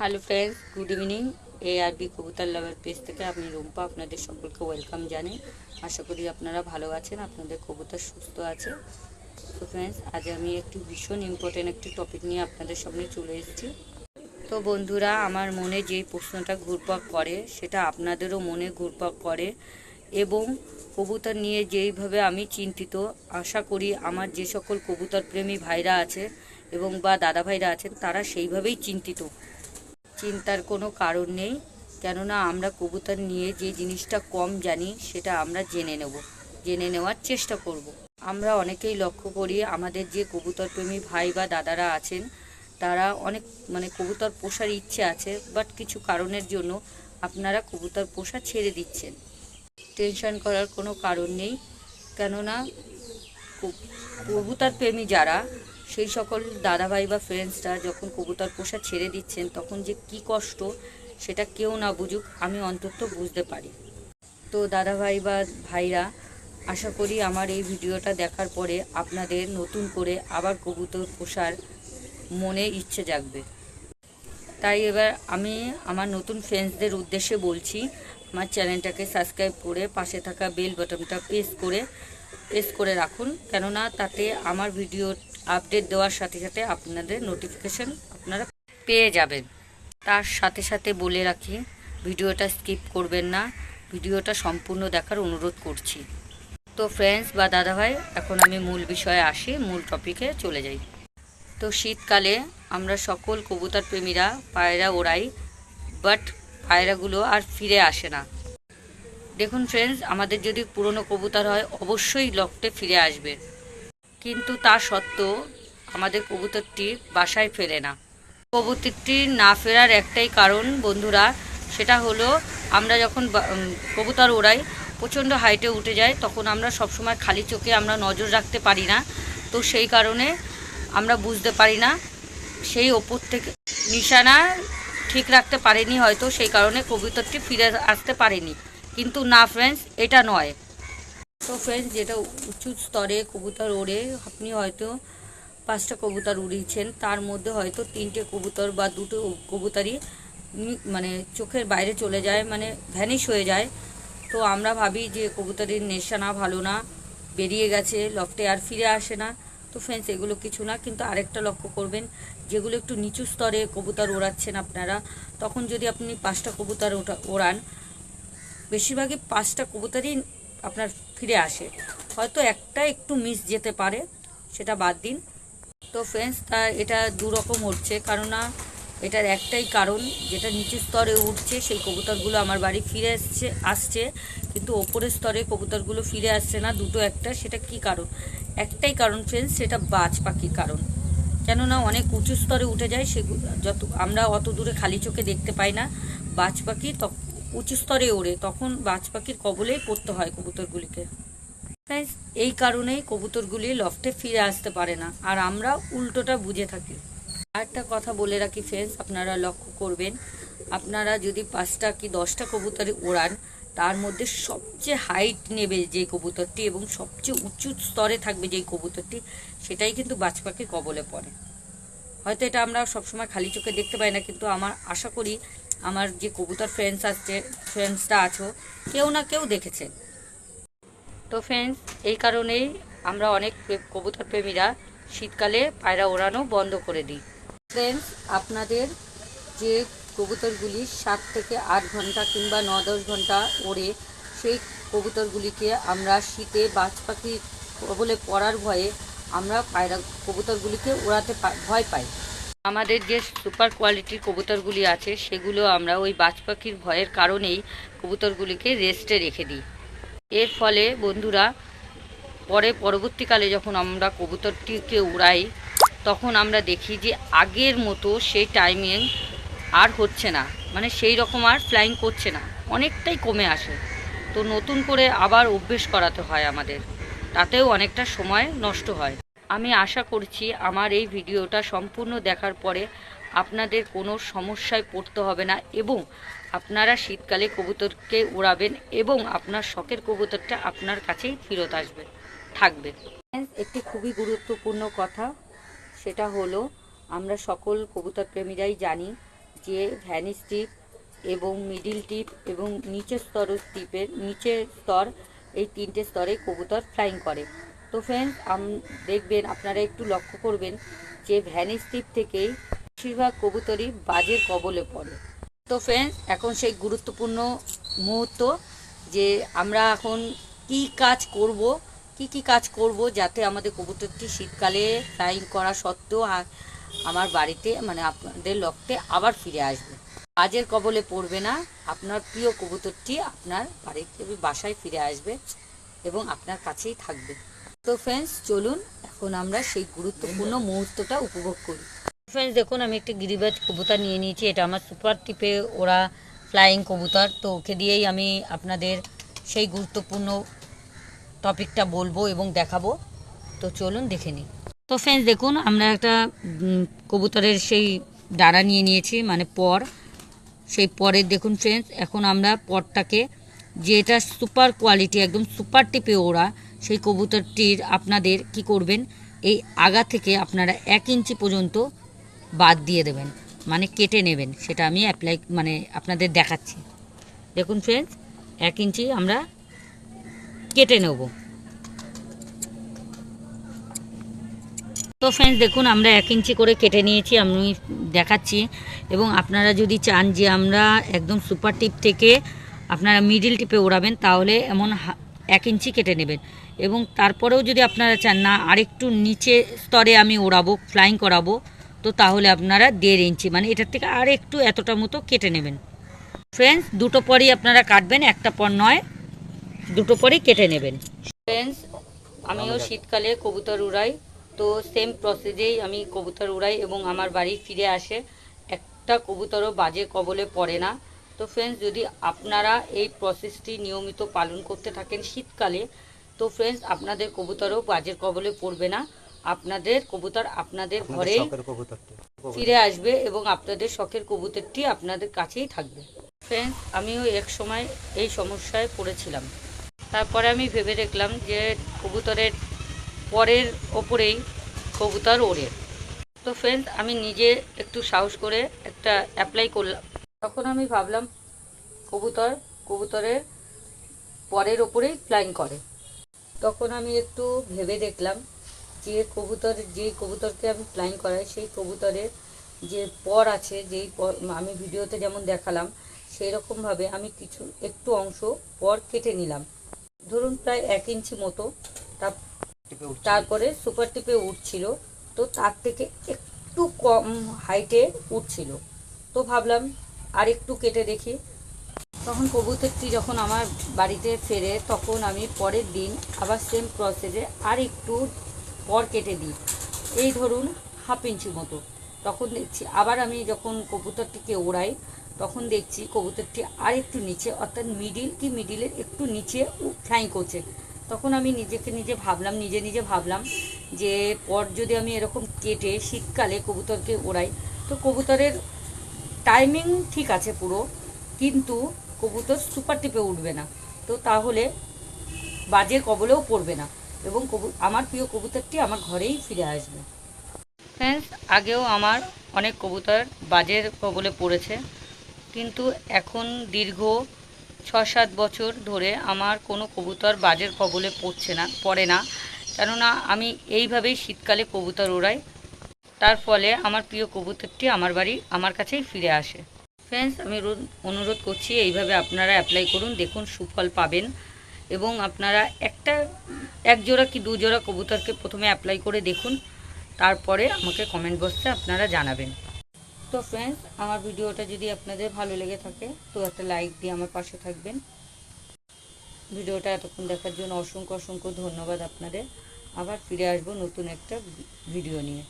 Hello friends good evening A R B কবুতর lover page থেকে আমি রুম্পা আপনাদের সকলকে ওয়েলকাম জানাই। আশা করি আপনারা ভালো আছেন, আপনাদের কবুতর সুস্থ আছে। তো ফ্রেন্ডস আজ আমি একটি ভীষণ ইম্পর্টেন্ট একটি টপিক নিয়ে আপনাদের সামনে চলে এসেছি। তো বন্ধুরা, আমার মনে যেই প্রশ্নটা ঘুরপাক করে, সেটা আপনাদেরও মনে ঘুরপাক করে। এবং কবুতর নিয়ে যেইভাবে আমি চিন্তিত, আশা করি আমার যে সকল কবুতর প্রেমী ভাইরা আছে এবং বা দাদা ভাইরা আছেন, তারা সেইভাবেই চিন্তিত। চিন্তার কোনো কারণ নেই। কেননা আমরা কবুতর নিয়ে যে জিনিসটা কম জানি, সেটা আমরা জেনে নেব, জেনে নেওয়ার চেষ্টা করব। আমরা অনেকেই লক্ষ্য করি, আমাদের যে কবুতর প্রেমী ভাই বা দাদারা আছেন, তারা অনেক মানে কবুতর পোষার ইচ্ছে আছে বাট কিছু কারণের জন্য আপনারা কবুতর পোষা ছেড়ে দিচ্ছেন। টেনশন করার কোনো কারণ নেই। কেননা কব- কবুতর প্রেমী যারা সেই সকল দাদাভাই বা ফ্রেন্ডসরা যখন কবুতর পোষা ছেড়ে দিচ্ছেন, তখন যে কি কষ্ট সেটা কেউ না বুঝুক, আমি অন্তত বুঝতে পারি। তো দাদাভাই বা ভাইরা, আশা করি আমার এই ভিডিওটা দেখার পরে আপনাদের নতুন করে আবার কবুতর পোষার মনে ইচ্ছে জাগবে। তাই এবার আমি আমার নতুন ফ্রেন্ডসদের উদ্দেশ্যে বলছি, আমার চ্যানেলটাকে সাবস্ক্রাইব করে পাশে থাকা বেল বাটনটা প্রেস করে প্রেস করে রাখুন। কেননা তাতে আমার ভিডিও আপডেট দেওয়ার সাথে সাথে আপনাদের নোটিফিকেশন আপনারা পেয়ে যাবেন। তার সাথে সাথে বলে রাখি, ভিডিওটা স্কিপ করবেন না, ভিডিওটা সম্পূর্ণ দেখার অনুরোধ করছি। তো ফ্রেন্ডস বা দাদাভাই, এখন আমি মূল বিষয়ে আসি, মূল টপিকে চলে যাই। তো শীতকালে আমরা সকল কবুতর প্রেমীরা, পায়রা ওড়াই বাট পায়রাগুলো আর ফিরে আসে না। দেখুন ফ্রেন্ডস আমাদের যদি পুরনো কবুতর হয়, অবশ্যই লকটে ফিরে আসবে। কিন্তু তা সত্ত্বেও আমাদের কবুতরটি বাসায় ফেরে না। কবুতরটি না ফেরার একটাই কারণ, বন্ধুরা, সেটা হলো আমরা যখন কবুতর ওড়াই, প্রচণ্ড হাইটে উঠে যায়, তখন আমরা সবসময় খালি চোখে আমরা নজর রাখতে পারি না। তো সেই কারণে আমরা বুঝতে পারি না, সেই ওপর থেকে নিশানা ঠিক রাখতে পারেনি হয়তো, সেই কারণে কবুতরটি ফিরে আসতে পারেনি। কিন্তু না ফ্রেন্ডস এটা নয়। তো ফ্রেন্ডস যেটা উঁচু স্তরে কবুতর ওড়ে, আপনি হয়তো পাঁচটা কবুতর উড়িয়েছেন, তার মধ্যে হয়তো তিনটে কবুতর বা দুটো কবুতরই মানে চোখের বাইরে চলে যায় মানে ভ্যানিশ হয়ে যায়। তো আমরা ভাবি যে কবুতরের নেশা না, ভালো না, বেরিয়ে গেছে লফটে আর ফিরে আসে না। তো ফ্রেন্ডস এগুলো কিছু না, কিন্তু আরেকটা লক্ষ্য করবেন, যেগুলো একটু নিচু স্তরে কবুতর ওড়াচ্ছেন আপনারা, তখন যদি আপনি পাঁচটা কবুতর ওড়ান, বেশিরভাগই পাঁচটা কবুতরই আপনার ফিরে আসে। হয়তো একটা একটু মিস যেতে পারে, সেটা বাদ দিন। তো ফ্রেন্ডস তা এটা দু রকম হচ্ছে কারণ না এটার একটাই কারণ, যেটা নিচু স্তরে উঠছে, সেই কবুতরগুলো আমার বাড়ি ফিরে আসছে আসছে, কিন্তু ওপরের স্তরে কবুতরগুলো ফিরে আসছে না, দুটো একটা, সেটা কি কারণ? একটাই কারণ ফ্রেন্ডস সেটা বাজ পাখির কারণ। কেননা অনেক উঁচু স্তরে উঠে যায় সেগুলো যত আমরা অত দূরে খালি চোখে দেখতে পাই না, বাজ পাখি উঁচু স্তরে ওড়ে তখন বাজ পাখির কবলেই পড়তে হয় কবুতরগুলিকে। এই কারণেই কবুতরগুলি লফটে ফিরে আসতে পারে না আর আমরা উল্টোটা বুঝে থাকি। আরেকটা কথা বলে রাখি ফ্রেন্ডস আপনারা লক্ষ্য করবেন আপনারা যদি পাঁচটা কি দশটা কবুতরে ওড়ান তার মধ্যে সবচেয়ে হাইট নেবে যে কবুতরটি এবং সবচেয়ে উঁচু স্তরে থাকবে যেই কবুতরটি সেটাই কিন্তু বাজ পাখির কবলে পড়ে। হয়তো এটা আমরা সবসময় খালি চোখে দেখতে পাই না কিন্তু আমার আশা করি আমার যে কবুতর ফ্রেন্ডস আছে ফ্রেন্ডসরা আছো, কেউ না কেউ দেখেছে। তো ফ্রেন্ডস এই কারণেই আমরা অনেক কবুতর প্রেমীরা শীতকালে পায়রা ওড়ানো বন্ধ করে দিই। ফ্রেন্ডস আপনাদের যে কবুতরগুলি সাত থেকে আট ঘণ্টা কিংবা ন দশ ঘণ্টা ওড়ে, সেই কবুতরগুলিকে আমরা শীতে বাজ পাখি বলে পড়ার ভয়ে আমরা পায়রা কবুতরগুলিকে ওড়াতে ভয় পাই। আমাদের যে সুপার কোয়ালিটির কবুতরগুলি আছে, সেগুলো আমরা ওই বাজ পাখির ভয়ের কারণেই কবুতরগুলিকে রেস্টে রেখে দিই। এর ফলে বন্ধুরা, পরে পরবর্তীকালে যখন আমরা কবুতরটিকে উড়াই, তখন আমরা দেখি যে আগের মতো সেই টাইমিং আর হচ্ছে না। মানে সেই রকম আর ফ্লাইং করছে না। অনেকটাই কমে আসে। তো নতুন করে আবার অভ্যেস করাতে হয় আমাদের। তাতেও অনেকটা সময় নষ্ট হয়। আমি আশা করছি আমার এই ভিডিওটা সম্পূর্ণ দেখার পরে আপনাদের কোনো সমস্যায় পড়তে হবে না এবং আপনারা শীতকালে কবুতরকে উড়াবেন এবং আপনার শখের কবুতরটা আপনার কাছেই ফেরত আসবে, থাকবে। একটি খুবই গুরুত্বপূর্ণ কথা, সেটা হলো আমরা সকল কবুতর প্রেমীরাই জানি যে ভ্যানিস টিপ এবং মিডিল টিপ এবং নিচের স্তর টিপের, নিচের স্তর, এই তিনটে স্তরে কবুতর ফ্লাইং করে। তো ফ্রেন্ডস দেখবেন আপনারা একটু লক্ষ্য করবেন যে ভ্যানিস টিপ থেকেই বেশিরভাগ কবুতরই বাজের কবলে পড়ে। তো ফ্রেন্ডস এখন সেই গুরুত্বপূর্ণ মুহূর্ত যে আমরা এখন কি কাজ করব, কি কি কাজ করব যাতে আমাদের কবুতরটি শীতকালে ফ্লাইং করা সত্ত্বেও আমার বাড়িতে মানে আপনাদের লক্ষ্যে আবার ফিরে আসবে। কাজের কবলে পড়বে না, আপনার প্রিয় কবুতরটি আপনার বাড়িতে, বাসায় ফিরে আসবে এবং আপনার কাছেই থাকবে। তো ফ্রেন্ডস চলুন, এখন আমরা সেই গুরুত্বপূর্ণ মুহূর্তটা উপভোগ করি। ফ্রেন্ডস দেখুন, আমি একটি গিরিবাজ কবুতর নিয়ে নিয়েছি, এটা আমার সুপার টিপে ওরা ফ্লাইং কবুতর, তো ওকে দিয়েই আমি আপনাদের সেই গুরুত্বপূর্ণ টপিকটা বলব এবং দেখাবো। তো চলুন, দেখে নিই। তো ফ্রেন্ডস দেখুন, আমরা একটা কবুতরের সেই ডানা নিয়ে নিয়েছি মানে পর। সেই পরের, দেখুন ফ্রেন্ডস এখন আমরা পরটাকে যেটা সুপার কোয়ালিটি, একদম সুপার টিপে ওরা সেই কবুতরটির আপনাদের কি করবেন, এই আগা থেকে আপনারা এক ইঞ্চি পর্যন্ত বাদ দিয়ে দেবেন মানে কেটে নেবেন, সেটা আমি অ্যাপ্লাই মানে আপনাদের দেখাচ্ছি। দেখুন ফ্রেন্ডস এক ইঞ্চি আমরা কেটে নেব। তো ফ্রেন্ডস দেখুন আমরা এক ইঞ্চি করে কেটে নিয়েছি, আমি দেখাচ্ছি। এবং আপনারা যদি চান যে আমরা একদম সুপার টিপ থেকে আপনারা মিডিল টিপে ওড়াবেন তাহলে এমন এক ইঞ্চি কেটে নেবেন। এবং তারপরেও যদি আপনারা চান না আরেকটু নিচে স্তরে আমি ওড়াবো ফ্লাইং করাবো তো তাহলে আপনারা দেড় ইঞ্চি মানে এটার থেকে আর একটু এতটা মতো কেটে নেবেন। ফ্রেন্ডস দুটো পরই আপনারা কাটবেন একটা পর নয় দুটো পরই কেটে নেবেন। ফ্রেন্ডস আমিও শীতকালে কবুতর উড়াই তো সেম প্রসেসেই আমি কবুতর উড়াই এবং আমার বাড়ি ফিরে আসে। একটা কবুতরও বাজে কবলে পড়ে না। তো ফ্রেন্ডস যদি আপনারা এই প্রসেসটি নিয়মিত পালন করতে থাকেন শীতকালে তো ফ্রেন্ডস আপনাদের কবুতরও বাজের কবলে পড়বে না। আপনাদের কবুতর আপনাদের ঘরেই ফিরে আসবে এবং আপনাদের শখের কবুতরটি আপনাদের কাছেই থাকবে। ফ্রেন্ডস আমিও এক সময় এই সমস্যায় পড়েছিলাম। তারপরে আমি ভেবে দেখলাম যে কবুতরের পরের ওপরেই কবুতর ওড়ে। তো ফ্রেন্ডস আমি নিজে একটু সাহস করে একটা অ্যাপ্লাই করলাম। তখন আমি ভাবলাম, কবুতর, কবুতরের পরের ওপরেই ফ্লাইং করে। তখন আমি একটু ভেবে দেখলাম যে কবুতর, যে কবুতরকে আমি ফ্লাইং করাই, সেই কবুতরের যে পর আছে, যেই পর আমি ভিডিওতে যেমন দেখালাম, সেই রকমভাবে আমি কিছু, একটু অংশ পর কেটে নিলাম। ধরুন প্রায় এক ইঞ্চি মতো তা তারপরে সুপার টিপে উঠছিল, তো তার থেকে একটু কম হাইটে উঠছিল। তো ভাবলাম আর একটু কেটে দেখি। তখন কবুতরটি যখন আমার বাড়িতে ফেরে, তখন আমি পরের দিন আবার সেম প্রসেসে আর একটু পর কেটে দিই। এই ধরুন হাফ ইঞ্চি মতো। তখন দেখছি, আবার আমি যখন কবুতরটিকে ওড়াই তখন দেখছি কবুতরটি আর একটু নিচে, অর্থাৎ মিডিল কি মিডিলের একটু নিচে ফ্লাইং করছে। তখন আমি নিজেকে নিজে ভাবলাম, নিজে নিজে ভাবলাম যে পর যদি আমি এরকম কেটে শীতকালে কবুতরকে ওড়াই তো কবুতরের টাইমিং ঠিক আছে পুরো, কিন্তু কবুতর সুপার টিপে উঠবে না। তো তাহলে বাজের কবলেও পড়বে না। এবং কবু আমার প্রিয় কবুতরটি আমার ঘরেই ফিরে আসবে। ফ্রেন্ডস আগেও আমার অনেক কবুতর বাজের কবলে পড়েছে, কিন্তু এখন দীর্ঘ ছ সাত বছর ধরে আমার কোনো কবুতর বাজের কবলে পড়ছে না, পড়ে না। কেননা আমি এইভাবেই শীতকালে কবুতর ওড়াই। তার ফলে আমার প্রিয় কবুতরটি আমার বাড়ি আমার কাছেই ফিরে আসে। ফ্রেন্ডস আমি অনুরোধ করছি এইভাবে আপনারা অ্যাপ্লাই করুন, দেখুন সুফল পাবেন এবং আপনারা একটা, এক জোড়া কি দু জোড়া কবুতরকে প্রথমে অ্যাপ্লাই করে দেখুন, তারপরে আমাকে কমেন্ট বক্সে আপনারা জানাবেন। তো ফ্রেন্ডস আমার ভিডিওটা যদি আপনাদের ভালো লেগে থাকে, তো একটা লাইক দিয়ে আমার পাশে থাকবেন। ভিডিওটা এতক্ষণ দেখার জন্য অসংখ্য অসংখ্য ধন্যবাদ আপনাদের। আবার ফিরে আসব নতুন একটা ভিডিও নিয়ে।